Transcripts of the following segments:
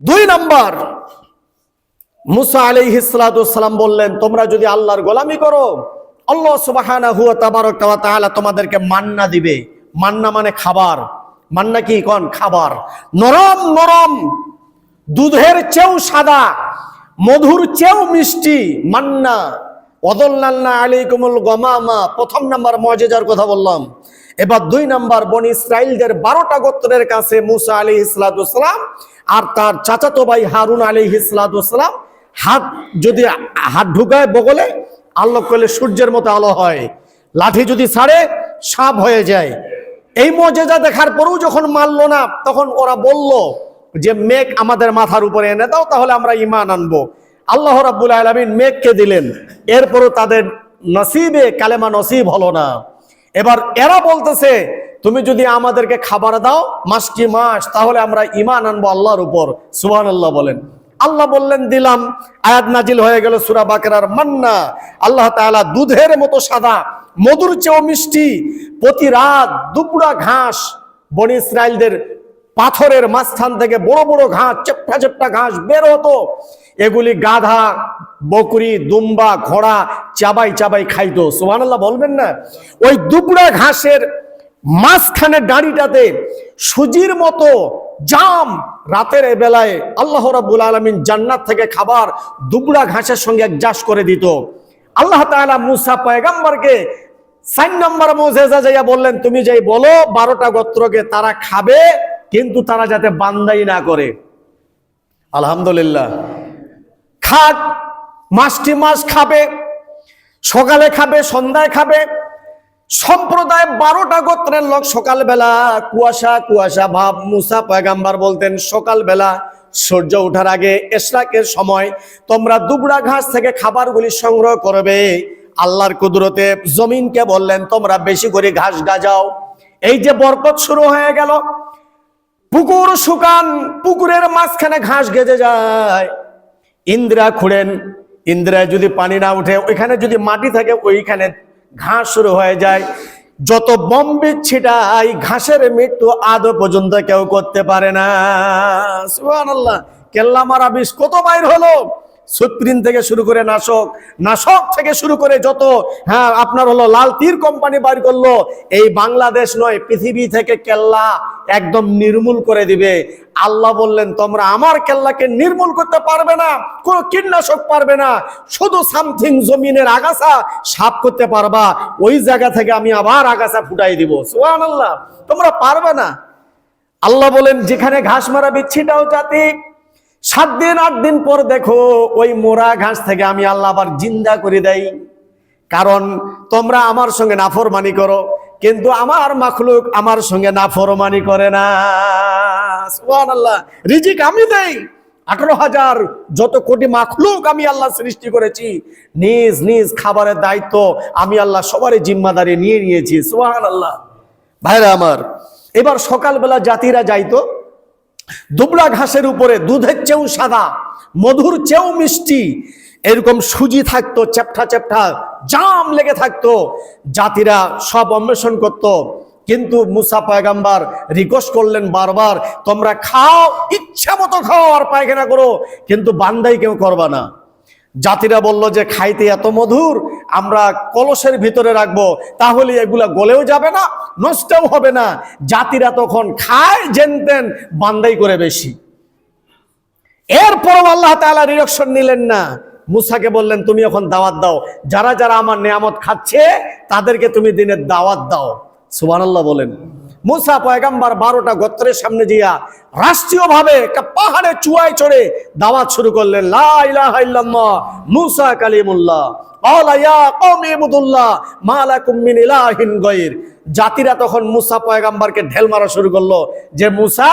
দুই নাম্বার। মুসা আলী হিসালাম বললেন, তোমরা যদি আল্লাহর গোলামি করো, আল্লাহ ওয়া তোমাদেরকে মান্না দিবে। মান্না মানে খাবার। মান্না কি কন? খাবার। নরম নরম। দুধের চেয়েও সাদা, মধুর চেয়েও মিষ্টি, মান্না। অদল্লাল্লা আলাইকুমুল গমামা। প্রথম নাম্বার মজেজার কথা বললাম। এবার দুই নাম্বার বনি ইসরাইলদের বারোটা গোত্রের কাছে মুসা আলী ইসলাতাম আর তার চাচাতো ভাই হারুন আলী ইসলাতাম হাত যদি হাত ঢুকায় বগলে, আল্লাহ করলে সূর্যের মতো আলো হয়। লাঠি যদি ছাড়ে, সাপ হয়ে যায়। এই মজেজা দেখার পরেও যখন মানলো না, তখন ওরা বলল যে, মেঘ আমাদের মাথার উপরে এনে দাও, তাহলে আমরা ইমান আনব। আল্লাহ রাব্বুল আলমিন মেঘকে দিলেন। এরপরও তাদের নসিবে, কালেমা নসিব হলো না। এবার এরা বলতেছে, তুমি যদি আমাদেরকে খাবার দাও মাস কি মাস, তাহলে আমরা ইমান আনব আল্লাহর উপর। সুহান আল্লাহ বলেন। আল্লাহ বললেন, দিলাম। আয়াত নাজিল হয়ে গেল সুরা বাকেরার মান্না। আল্লাহ তাআলা দুধের মতো সাদা, মধুর চেয়েও মিষ্টি, প্রতি রাত দুপুরা ঘাস, বনি ইসরায়েলদের পাথরের মাঝখান থেকে বড় বড় ঘাস চেপটা চেপটা ঘাস বের হতো। এগুলি গাধা বকরি, দুম্বা, ঘোড়া চাবাই চাবাই খাইতো। সুবহানাল্লাহ, বলবেন না? ওই দুপুরা ঘাসের মাঝখানে দাড়িটাতে সুজির মতো জাম রাতের বেলায় আল্লাহ রাব্বুল আলামিন জান্নাত থেকে খাবার দুবড়া ঘাসের সঙ্গে একজাস করে দিত। আল্লাহ তাআলা মুসা পয়গাম্বরকে সাইন নম্বর মোজেজা যাইয়া বললেন, তুমি যাই বলো, বারোটা গোত্রকে তারা খাবে, কিন্তু তারা যাতে বান্দাই না করে। আলহামদুলিল্লাহ। খাক মাসটি মাস খাবে, সকালে খাবে, সন্ধ্যায় খাবে। সম্প্রদায় বারোটা গোত্রের লোক সকালবেলা কুয়াশা কুয়াশা ভাব, মুসা পয়গাম্বার বলতেন, সকালবেলা সূর্য ওঠার আগে এশরাকের সময় তোমরা দুবড়া ঘাস থেকে খাবারগুলি সংগ্রহ করবে। আল্লাহর কুদরতে জমিনকে বললেন, তোমরা বেশি করে ঘাস গাজাও। এই যে বরকত শুরু হয়ে গেল, পুকুর শুকান, পুকুরের মাঝখানে ঘাস গেজে যায়। ইন্দ্রা খুঁড়েন ইন্দ্রায় যদি পানি না উঠে, ওইখানে যদি মাটি থাকে, ওইখানে ঘাস শুরু হয়ে যায়। যত বম্বে ছিটাই, ঘাসের মৃত্যু আদৌ পর্যন্ত কেউ করতে পারে না। সুবহানাল্লাহ। কেল্লা মারা বিষ কত বাইর হলো? সুপ্রিম থেকে শুরু করে নাশক নাশক থেকে শুরু করে যত হ্যাঁ আপনার হলো লাল তীর কোম্পানি বার করল, এই বাংলাদেশ নয়, পৃথিবী থেকে কেল্লা একদম নির্মূল করে দিবে। আল্লাহ বললেন, তোমরা আমার কেল্লাকে নির্মূল করতে পারবে না, কোনো কীটনাশক পারবে না, শুধু সামথিং জমিনের আগাছা সাফ করতে পারবা, ওই জায়গা থেকে আমি আবার আগাছা ফুটাই দিব। সোহান আল্লাহ তোমরা পারবে না। আল্লাহ বলেন, যেখানে ঘাস মারা বিচ্ছিটাও জাতি সাত দিন, আট দিন পর দেখো ওই মোরা ঘাস থেকে আমি আল্লাহ আবার জিন্দা করে দেই। কারণ তোমরা আমার সঙ্গে নাফরমানি করো, কিন্তু আমার মাখলুক আমার সঙ্গে নাফরমানি করে না। আল্লাহ রিজিক আমি দেই। আঠারো হাজার যত কোটি মাখলুক আমি আল্লাহ সৃষ্টি করেছি, নিজ নিজ খাবারের দায়িত্ব আমি আল্লাহ সবারই জিম্মাদারি নিয়ে নিয়েছি। সোহান আল্লাহ ভাইরা আমার, এবার সকালবেলা জাতিরা যাইতো দুবলা ঘাসের উপরে, দুধের চেয়েও সাদা, মধুর চেয়েও মিষ্টি। এরকম সুজি থাকতো, চ্যাপটা চ্যাপটা, জাম লেগে থাকতো। জাতিরা সব অন্বেষণ করত। কিন্তু মুসা পায়গাম্বার রিকোয়েস্ট করলেন বারবার, তোমরা খাও, ইচ্ছা মতো খাও, আর পায়খানা করো। কিন্তু বান্দাই কেউ করবা না। জাতিরা বলল যে খাইতে এত মধুর, আমরা কলসের ভিতরে রাখব, তাহলে এগুলা গলেও যাবে না, নষ্টও হবে না। জাতিরা তখন খায়, জেনতেন, বান্দাই করে বেশি। এরপরও আল্লাহ তাআলা রিয়াকশন নিলেন না। মুসাকে বললেন, তুমি এখন দাওয়াত দাও। যারা যারা আমার নিয়ামত খাচ্ছে, তাদেরকে তুমি দিনের দাওয়াত দাও। সুবহানাল্লাহ বলেন। মুসা পয়গাম্বার বারোটা গোত্রের সামনে দিয়া রাষ্ট্রীয়ভাবে একটা পাহাড়ে চুয়ায় চড়ে দাওয়াত শুরু করলেন মুসা কালিমুল্লাহ জাতিরা তখন মুসা পয়গাম্বারকে ঢেল মারা শুরু করল যে, মুসা,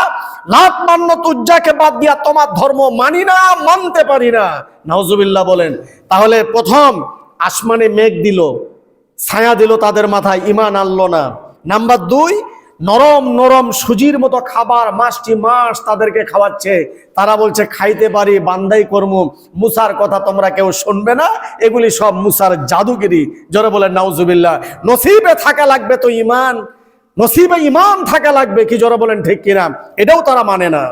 লাত মান্য তুজ্জাকে বাদ দিয়া তোমার ধর্ম মানি না, মানতে পারি না। নাউজুবিল্লাহ বলেন। তাহলে প্রথম আসমানে মেঘ দিল, ছায়া দিল তাদের মাথায়, ইমান আনলো না। নাম্বার দুই নরম নরম সুজির মতো খাবার মাসটি মাস তাদেরকে খাওয়াচ্ছে। তারা বলছে, খাইতে পারি, বান্দাই কর্ম। মুসার কথা তোমরা কেউ শুনবে না। এগুলি সব মুসার জাদুগিরি। জোরে বলে নাউজুবিল্লাহ। নসিবে থাকা লাগবে তো ইমান। নসিবে ইমান থাকা লাগবে কি জোরে বলেন ঠিক কিনা? এটাও তারা মানে না।